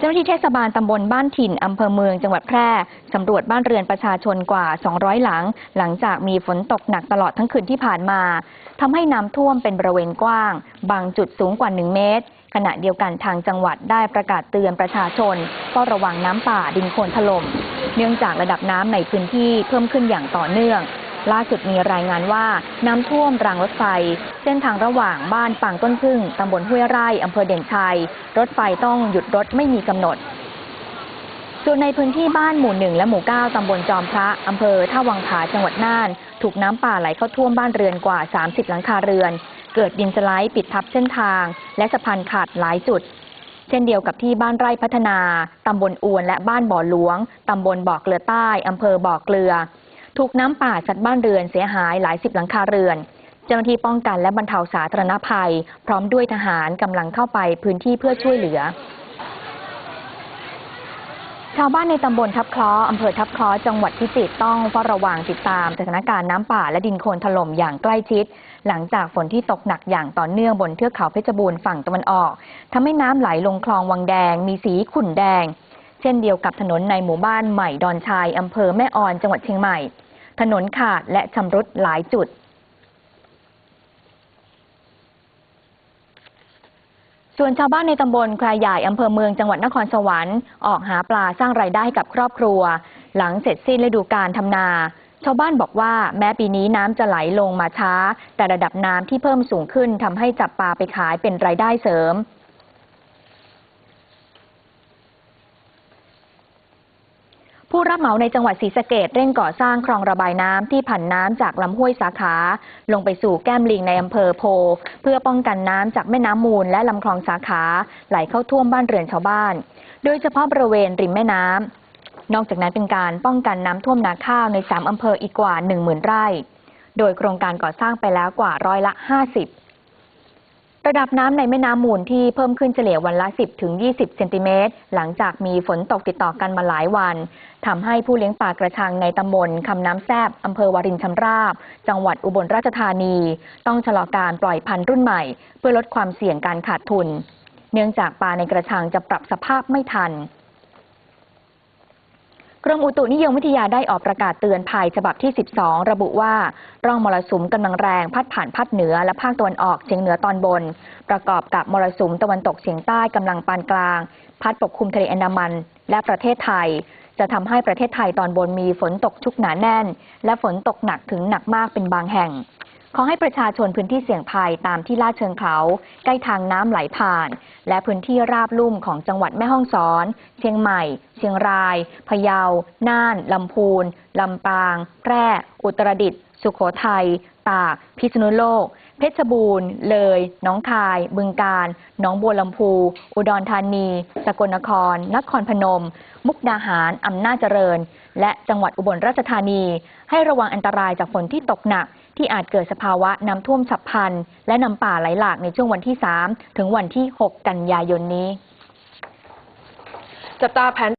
เจ้าหน้าที่เทศบาลตำบลบ้านถิ่นอำเภอเมืองจังหวัดแพร่สำรวจบ้านเรือนประชาชนกว่า 200 หลัง หลังจากมีฝนตกหนักตลอดทั้งคืนที่ผ่านมาทำให้น้ำท่วมเป็นบริเวณกว้าง บางจุดสูงกว่า 1 เมตร ขณะเดียวกันทางจังหวัดได้ประกาศเตือนประชาชนเฝ้าระวังน้ำป่าดินโคลนถล่มเนื่องจากระดับน้ำในพื้นที่เพิ่มขึ้นอย่างต่อเนื่อง ล่าสุดมีรายงานว่าน้ำท่วมรางรถไฟ เส้นทางระหว่างบ้านปางต้นพึ่งตำบลห้วยไร่อำเภอเด่นชัย รถไฟต้องหยุดรถไม่มีกำหนด ส่วนในพื้นที่บ้านหมู่หนึ่งและหมู่เก้าตำบลจอมพระ อำเภอท่าวังผาจังหวัดน่าน ถูกน้ำป่าไหลเข้าท่วมบ้านเรือนกว่า 30 หลังคาเรือน เกิดดินสไลด์ปิดทับเส้นทาง และสะพานขาดหลายจุดเช่นเดียวกับที่บ้านไร่พัฒนา ตำบลอวนและบ้านบ่อหลวง ตำบลบ่อเกลือใต้ อำเภอบ่อเกลือ ถูกน้ำป่าซัดบ้านเรือนเสียหายหลายสิบหลังคาเรือน เจ้าหน้าที่ป้องกันและบรรเทาสาธารณภัย พร้อมด้วยทหารกำลังเข้าไปพื้นที่เพื่อช่วยเหลือ ชาวบ้านในตำบลทับคล้ออำเภอทับคล้อจังหวัดพิจิตรต้องเฝ้าระวังติดตามสถานการณ์น้ำป่าและดินโคลนถล่มอย่างใกล้ชิด หลังจากฝนที่ตกหนักอย่างต่อเนื่องบนเทือกเขาเพชรบูรณ์ฝั่งตะวันออกทำให้น้ำไหลลงคลองวังแดง มีสีขุ่นแดงเช่นเดียวกับถนนในหมู่บ้านใหม่ดอนชาย อำเภอแม่ออน จังหวัดเชียงใหม่ ถนนขาดและชำรุดหลายจุด ส่วนชาวบ้านในตำบลแควใหญ่อำเภอเมืองจังหวัดนครสวรรค์ออกหาปลาสร้างรายได้ให้กับครอบครัว หลังเสร็จสิ้นฤดูการทำนาชาวบ้านบอกว่าแม้ปีนี้น้ำจะไหลลงมาช้า แต่ระดับน้ำที่เพิ่มสูงขึ้นทำให้จับปลาไปขายเป็นรายได้เสริม ผู้รับเหมาในจังหวัดศรีสะเกดเร่งก่อสร้างคลองระบายน้ำที่ผันน้ำจากลำห้วยสาขา ลงไปสู่แก้มลิงในอำเภอโพ เพื่อป้องกันน้ำจากแม่น้ำมูลและลำคลองสาขา ไหลเข้าท่วมบ้านเรือนชาวบ้าน โดยเฉพาะบริเวณริมแม่น้ำนอกจากนั้นเป็นการป้องกันน้ำท่วมนาข้าวใน 3 อำเภออีกกว่า 10,000 ไร่ โดยโครงการก่อสร้างไปแล้วกว่าร้อยละ 50 ระดับน้ำในแม่น้ำมูลที่เพิ่มขึ้นเฉลี่ยวันละ 10 ถึง 20 เซนติเมตร หลังจากมีฝนตกติดต่อกันมาหลายวัน ทำให้ผู้เลี้ยงปลากระชังในตำบลคำน้ำแซบอำเภอวารินชำราบ จังหวัดอุบลราชธานี ต้องชะลอการปล่อยพันธุ์รุ่นใหม่ เพื่อลดความเสี่ยงการขาดทุน เนื่องจากปลาในกระชังจะปรับสภาพไม่ทัน กรมอุตุนิยมวิทยาได้ออกประกาศเตือนภัยฉบับที่ 12 ระบุว่า ร่องมรสุมกำลังแรงพัดผ่านภาคเหนือและภาคตะวันออกเฉียงเหนือตอนบน ประกอบกับมรสุมตะวันตกเฉียงใต้กำลังปานกลาง พัดปกคลุมทะเลอันดามัน และประเทศไทย จะทำให้ประเทศไทยตอนบนมีฝนตกชุกหนาแน่น และฝนตกหนักถึงหนักมากเป็นบางแห่ง อให้ประชาชนพื้นที่เสี่ยงภัยตามที่ลาดเชิงเขา ใกล้ทางน้ำไหลผ่าน และพื้นที่ราบลุ่มของจังหวัดแม่ฮ่องสอน เชียงใหม่ เชียงราย พะเยา น่าน ลำพูน ลำปาง แพร่ อุตรดิตถ์ สุขโขทัย ตาก พิษณุโลก เพชรบูรณ์ เลยหนองคาย บึงกาฬ หนองบัวลำพู อุดรธานี สกลนคร นครพนม มุกดาหาร อำนาจเจริญ และจังหวัดอุบลราชธานี ให้ระวังอันตรายจากฝนที่ตกหนัก ที่อาจเกิดสภาวะน้ำท่วมฉับพลัน และน้ำป่าไหลหลากในช่วงวันที่ 3 ถึงวันที่ 6 กันยายนนี้ จับตาแผน